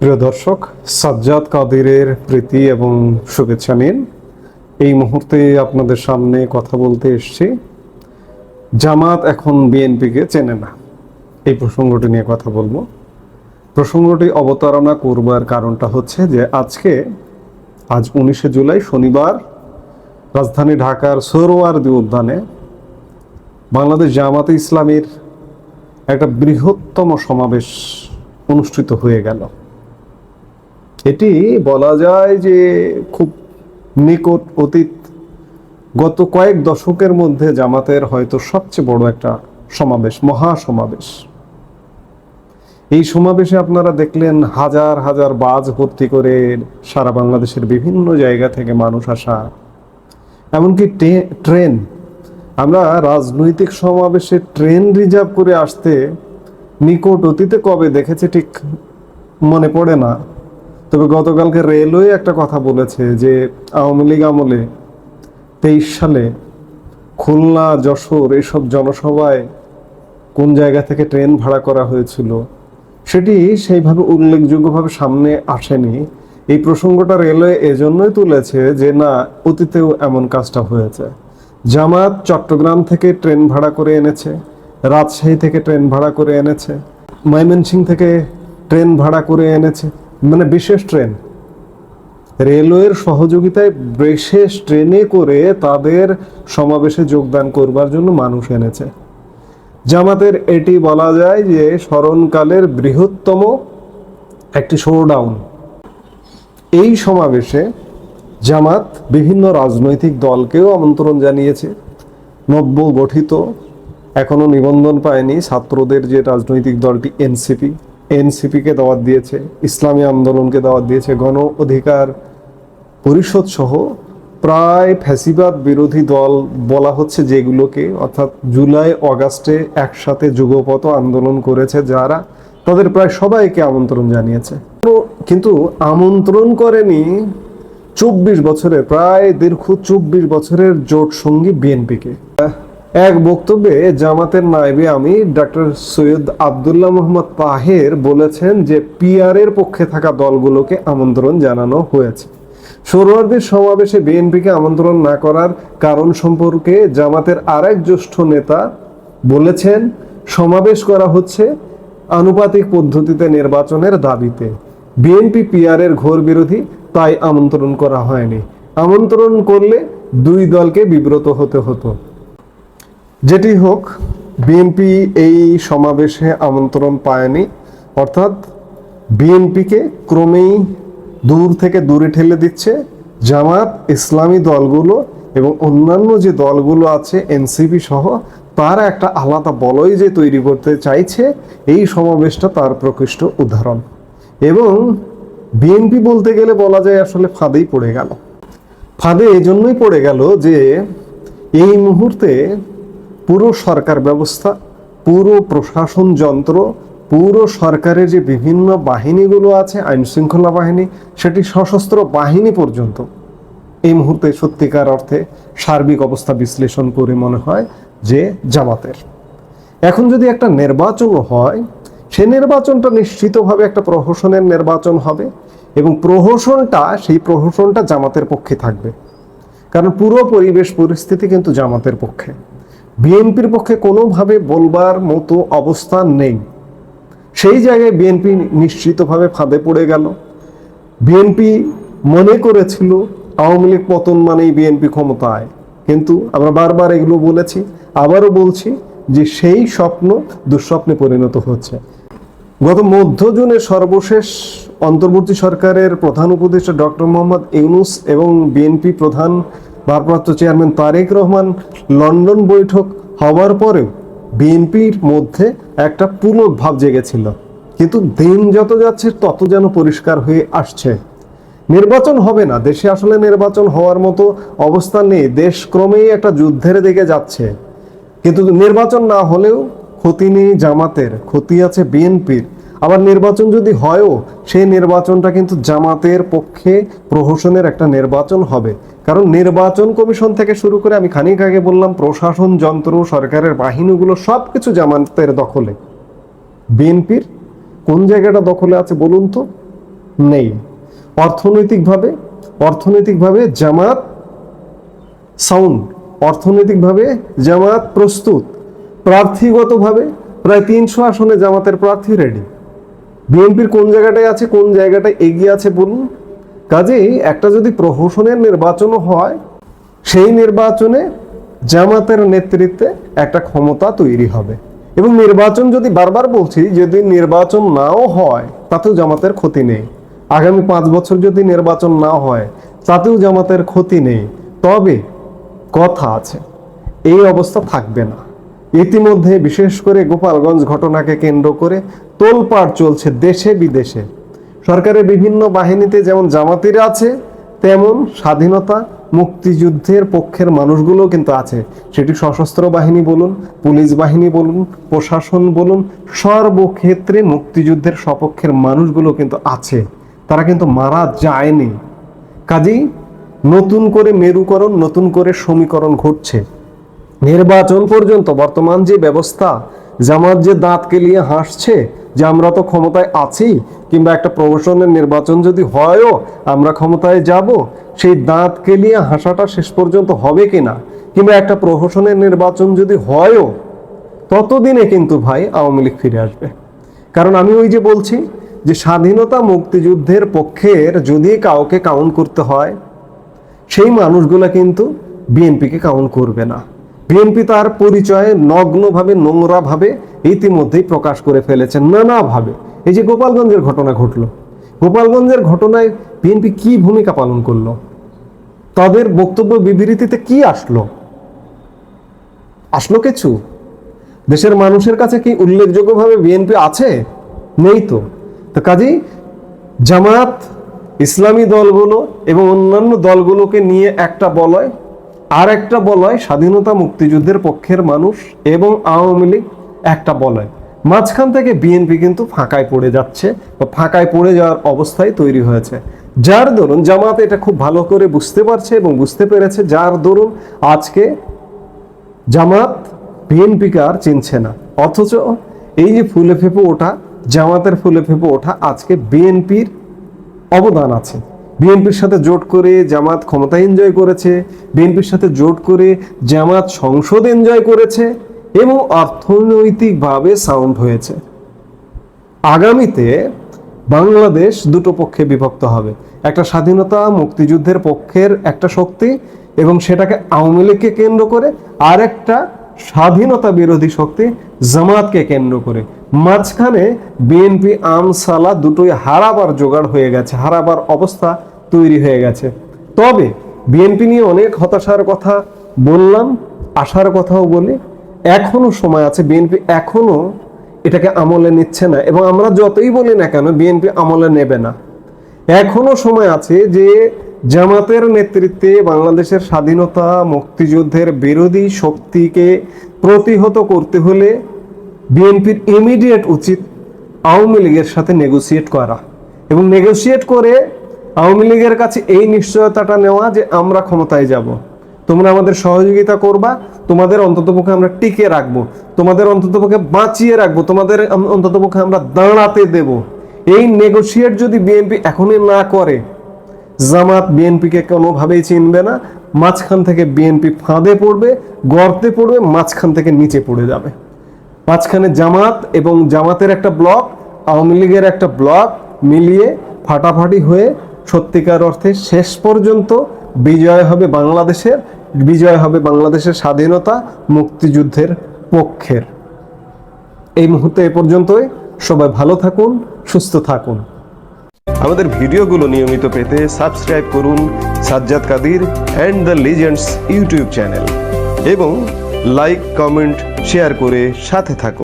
প্রিয় দর্শক, সাজ্জাদ কাদিরের প্রীতি এবং শুভেচ্ছা নিন। এই মুহূর্তে আপনাদের সামনে কথা বলতে এসছি। জামাত এখন বিএনপিকে চেনে না। এই প্রসঙ্গটি নিয়ে কথা বলব। প্রসঙ্গটি অবতারণা করবার কারণটা হচ্ছে যে আজকে, আজ উনিশে জুলাই শনিবার, রাজধানী ঢাকার সোহরওয়ার্দী উদ্যানে বাংলাদেশ জামাতে ইসলামীর একটা বৃহত্তম সমাবেশ অনুষ্ঠিত হয়ে গেল। এটি বলা যায় যে খুব নিকট অতীত। গত কয়েক দশকের মধ্যে জামাতের হয়তো সবচেয়ে বড় একটা সমাবেশ মহা সমাবেশ এই সমাবেশে আপনারা দেখলেন হাজার হাজার বাজ ভর্তি করে সারা বাংলাদেশের বিভিন্ন জায়গা থেকে মানুষ আসা। এমনকি ট্রেন। আমরা রাজনৈতিক সমাবেশে ট্রেন রিজার্ভ করে আসতে নিকট অতীতে কবে দেখেছি ঠিক মনে পড়ে না। তবে গতকালকে রেলওয়ে একটা কথা বলেছে যে আওয়ামী লীগ আমলে তেইশ সালে খুলনা, যশোর এসব জনসভায় কোন জায়গা থেকে ট্রেন ভাড়া করা হয়েছিল সেটি সেইভাবে উল্লেখযোগ্যভাবে সামনে আসেনি। এই প্রসঙ্গটা রেলওয়ে এজন্যই তুলেছে যে না, অতীতেও এমন কাজটা হয়েছে। জামাত চট্টগ্রাম থেকে ট্রেন ভাড়া করে এনেছে, রাজশাহী থেকে ট্রেন ভাড়া করে এনেছে ময়মনসিং থেকে ট্রেন ভাড়া করে এনেছে। মানে বিশেষ ট্রেন। রেলওয়ের সহযোগিতায় বিশেষ ট্রেনে করে তাদের সমাবেশে যোগদান করবার জন্য মানুষ এনেছে। জামাতের এটি বলা যায় যে স্মরণকালের বৃহত্তম একটি শোডাউন এই সমাবেশে জামাত বিভিন্ন রাজনৈতিক দলকেও আমন্ত্রণ জানিয়েছে। নব্য গঠিত, এখনও নিবন্ধন পায়নি ছাত্রদের যে রাজনৈতিক দলটি এনসিপি। এনসিপিকে দাওয়াত দিয়েছে, ইসলামী আন্দোলনকে দাওয়াত দিয়েছে, গণ অধিকার পরিষদ সহ প্রায় ফ্যাসিবাদ বিরোধী দল বলা হচ্ছে যেগুলোকে, অর্থাৎ জুলাই, অগাস্টে একসাথে যুগপত আন্দোলন করেছে যারা, তাদের প্রায় সবাইকে আমন্ত্রণ জানিয়েছে। কিন্তু আমন্ত্রণ করেনি চব্বিশ বছরের, প্রায় দীর্ঘ চব্বিশ বছরের জোট সঙ্গী বিএনপিকে। এক বক্তব্যে জামাতের নায়েবে আমি ডক্টর সৈয়দ আবদুল্লাহ মোহাম্মদ তাহের বলেছেন যে পিআর এর পক্ষে থাকা দলগুলোকে আমন্ত্রণ জানানো হয়েছে। সৌরওয়ার্দীর সমাবেশে বিএনপিকে আমন্ত্রণ না করার কারণ সম্পর্কে জামাতের আরেক জ্যেষ্ঠ নেতা বলেছেন, সমাবেশ করা হচ্ছে আনুপাতিক পদ্ধতিতে নির্বাচনের দাবিতে। বিএনপি পিআর এর ঘোর বিরোধী, তাই আমন্ত্রণ করা হয়নি। আমন্ত্রণ করলে দুই দলকে বিব্রত হতে হতো। যেটি হোক বিএনপি এই সমাবেশে আমন্ত্রণ পায়নি। অর্থাৎ বিএনপিকে ক্রমেই দূর থেকে দূরে ঠেলে দিচ্ছে জামাত ইসলামী দলগুলো এবং অন্যান্য যে দলগুলো আছে এনসিপি সহ, তারা একটা আলাদা বলয় যে তৈরি করতে চাইছে, এই সমাবেশটা তার প্রকৃষ্ট উদাহরণ। এবং বিএনপি বলতে গেলে বলা যায় আসলে ফাঁদেই পড়ে গেল। ফাঁদে এজন্যই পড়ে গেল যে এই মুহূর্তে পুরো সরকার ব্যবস্থা, পুরো প্রশাসন যন্ত্র, পুরো সরকারের যে বিভিন্ন বাহিনীগুলো আছে, আইন শৃঙ্খলা বাহিনী, সেটি সশস্ত্র বাহিনী পর্যন্ত। এই মুহূর্তে সত্যিকার অর্থে সার্বিক অবস্থা বিশ্লেষণ করে মনে হয় যে জামাতের। এখন যদি একটা নির্বাচন হয়, সে নির্বাচনটা নিশ্চিতভাবে একটা প্রহসনের নির্বাচন হবে এবং প্রহসনটা, সেই প্রহসনটা জামাতের পক্ষে থাকবে। কারণ পুরো পরিবেশ পরিস্থিতি কিন্তু জামাতের পক্ষে। বিএনপির পক্ষে কোনোভাবে বলবার মতো অবস্থান নেই। সেই জায়গায় বিএনপি নিশ্চিতভাবে ফাঁদে পড়ে গেল। বিএনপি মনে করেছিল আওয়ামী লীগ পতন মানেই বিএনপি ক্ষমতায়। কিন্তু আমরা বারবার এগুলো বলেছি, আবারও বলছি যে সেই স্বপ্ন দুঃস্বপ্নে পরিণত হচ্ছে। গত মধ্য জুনে সর্বশেষ অন্তর্বর্তী সরকারের প্রধান উপদেষ্টা ডক্টর মোহাম্মদ ইউনুস এবং বিএনপি প্রধান ভারপ্রাপ্ত চেয়ারম্যান তারেক রহমান লন্ডন বৈঠক হওয়ার পরেও বিএনপির মধ্যে একটা পুলক ভাব জেগেছিল। কিন্তু দিন যত যাচ্ছে, তত যেন পরিষ্কার হয়ে আসছে। নির্বাচন হবে না। দেশে আসলে নির্বাচন হওয়ার মতো অবস্থা নেই। দেশ ক্রমেই একটা যুদ্ধের দিকে যাচ্ছে। কিন্তু নির্বাচন না হলেও ক্ষতি নেই জামাতের। ক্ষতি আছে বিএনপির। আবার নির্বাচন যদি হয়ও, সেই নির্বাচনটা কিন্তু জামাতের পক্ষে প্রহসনের একটা নির্বাচন হবে। কারণ নির্বাচন কমিশন থেকে শুরু করে আমি খানিক আগে বললাম, প্রশাসন যন্ত্র, সরকারের বাহিনীগুলো সব কিছু জামাতের দখলে। বিএনপির কোন জায়গাটা দখলে আছে বলুন তো? নেই। অর্থনৈতিকভাবে অর্থনৈতিকভাবে জামাত সাউন্ড অর্থনৈতিকভাবে জামাত প্রস্তুত। প্রার্থীগতভাবে প্রায় তিনশো আসনে জামাতের প্রার্থী রেডি বিএনপির কোন জায়গাটায় আছে, কোন জায়গাটায় এগিয়ে আছে বলুন? কাজেই একটা যদি প্রহসনের নির্বাচনও হয়, সেই নির্বাচনে জামাতের নেতৃত্বে একটা ক্ষমতা তৈরি হবে। এবং নির্বাচন যদি বারবার বলছি, যদি নির্বাচন নাও হয়, তাতেও জামাতের ক্ষতি নেই। আগামী পাঁচ বছর যদি নির্বাচন না হয়, তাতেও জামাতের ক্ষতি নেই। তবে কথা আছে, এই অবস্থা থাকবে না। ইতিমধ্যে বিশেষ করে গোপালগঞ্জ ঘটনাকে কেন্দ্র করে তোলপাড় চলছে দেশে বিদেশে। সরকারের বিভিন্ন বাহিনীতে যেমন জামাতিরা আছে, তেমন স্বাধীনতা মুক্তিযুদ্ধের পক্ষের মানুষগুলো কিন্তু আছে। সেটি সশস্ত্র বাহিনী বলুন, পুলিশ বাহিনী বলুন, প্রশাসন বলুন, সর্বক্ষেত্রে মুক্তিযুদ্ধের সপক্ষের মানুষগুলো কিন্তু আছে। তারা কিন্তু মারা যায়নি। কাজেই নতুন করে মেরুকরণ, নতুন করে সমীকরণ ঘটছে। নির্বাচন পর্যন্ত বর্তমান যে ব্যবস্থা, জামাত যে দাঁত কেলিয়ে হাসছে যে আমরা তো ক্ষমতায় আছি, কিংবা একটা প্রবেশনের নির্বাচন যদি হয়ও আমরা ক্ষমতায় যাব, সেই দাঁত কেলিয়ে হাসাটা শেষ পর্যন্ত হবে কিনা, কিংবা একটা প্রহসনের নির্বাচন যদি হয়ও, ততদিনে কিন্তু ভাই আওয়ামী লীগ ফিরে আসবে। কারণ আমি ওই যে বলছি যে স্বাধীনতা মুক্তিযুদ্ধের পক্ষের যদি কাউকে কাউন্ট করতে হয়, সেই মানুষগুলা কিন্তু বিএনপিকে কাউন্ট করবে না। বিএনপি তার পরিচয়ে নগ্নভাবে, নোংরাভাবে ইতিমধ্যেই প্রকাশ করে ফেলেছে নানাভাবে। এই যে গোপালগঞ্জের ঘটনা ঘটলো, গোপালগঞ্জের ঘটনায় বিএনপি কি ভূমিকা পালন করল? তাদের বক্তব্য বিবৃতিতে কি আসলো? আসলো কিছু? দেশের মানুষের কাছে কি উল্লেখযোগ্যভাবে বিএনপি আছে? নেই তো। তো কাজেই জামাত ইসলামী দলগুলো এবং অন্যান্য দলগুলোকে নিয়ে একটা বলয় আর একটা বলয় স্বাধীনতা মুক্তিযুদ্ধের পক্ষের মানুষ এবং আওয়ামী লীগ একটা বলয়। মাঝখান থেকে বিএনপি কিন্তু ফাঁকায় পড়ে যাচ্ছে বা ফাঁকায় পড়ে যাওয়ার অবস্থায় তৈরি হয়েছে। যার দরুন জামাত এটা খুব ভালো করে বুঝতে পারছে এবং বুঝতে পেরেছে, যার দরুন আজকে জামাত বিএনপিকে আর চিনছে না। অথচ এই যে ফুলে ফেপে ওঠা, জামাতের ফুলে ফেপে ওঠা আজকে বিএনপির অবদান আছে। বিএনপির সাথে জোট করে জামাত ক্ষমতা এনজয় করেছে, বিএনপির সাথে জোট করে জামাত সংসদ এনজয় করেছে এবং অর্থনৈতিকভাবে সাউন্ড হয়েছে। আগামীতে বাংলাদেশ দুটো পক্ষে বিভক্ত হবে, একটা স্বাধীনতা মুক্তিযুদ্ধের পক্ষের একটা শক্তি এবং সেটাকে আওয়ামী লীগকে কেন্দ্র করে, আর একটা স্বাধীনতা বিরোধী শক্তি জামাতকে কেন্দ্র করে। মাঝখানে বিএনপি আমসালা দুটোই হারাবার জোগাড় হয়ে গেছে, হারাবার অবস্থা তৈরি হয়ে গেছে। তবে বিএনপি নিয়ে অনেক হতাশার কথা বললাম, আশার কথাও বলি। এখনও সময় আছে, বিএনপি এখনও এটাকে আমলে নিচ্ছে না। এবং আমরা যতই বলি না কেন, বিএনপি আমলে নেবে না। এখনও সময় আছে যে জামাতের নেতৃত্বে বাংলাদেশের স্বাধীনতা মুক্তিযুদ্ধের বিরোধী শক্তিকে প্রতিহত করতে হলে বিএনপির ইমিডিয়েট উচিত আওয়ামী লীগের সাথে নেগোসিয়েট করা। এবং নেগোসিয়েট করে আওয়ামী লীগের কাছে এই নিশ্চয়তাটা নেওয়া যে আমরা ক্ষমতায় যাব। তোমরা আমাদের সহযোগিতা করবা, তোমাদের অন্ততপক্ষে আমরা টিকে রাখব, তোমাদের অন্ততপক্ষে বাঁচিয়ে রাখব, তোমাদের অন্ততপক্ষে আমরা দাঁড়াতে দেব। এই নেগোসিয়েট যদি বিএনপি এখনই না করে, জামাত বিএনপিকে কোনোভাবেই চিনবে না, মাঝখান থেকে বিএনপি ফাঁদে পড়বে, গর্তে পড়বে, মাঝখান থেকে নিচে পড়ে যাবে। মাঝখানে জামাত এবং জামাতের একটা ব্লক, আওয়ামী লীগের একটা ব্লক মিলিয়ে ফাটাফাটি হয়ে সত্যিকার অর্থে শেষ পর্যন্ত বিজয় হবে বাংলাদেশের, বিজয় হবে বাংলাদেশের স্বাধীনতা মুক্তিযুদ্ধের পক্ষের। এই মুহূর্তে এ পর্যন্তই। সবাই ভালো থাকুন, সুস্থ থাকুন। আমাদের ভিডিওগুলো নিয়মিত পেতে সাবস্ক্রাইব করুন Sajjad Kadir and the legends YouTube channel এবং লাইক, কমেন্ট, শেয়ার করে সাথে থাকুন।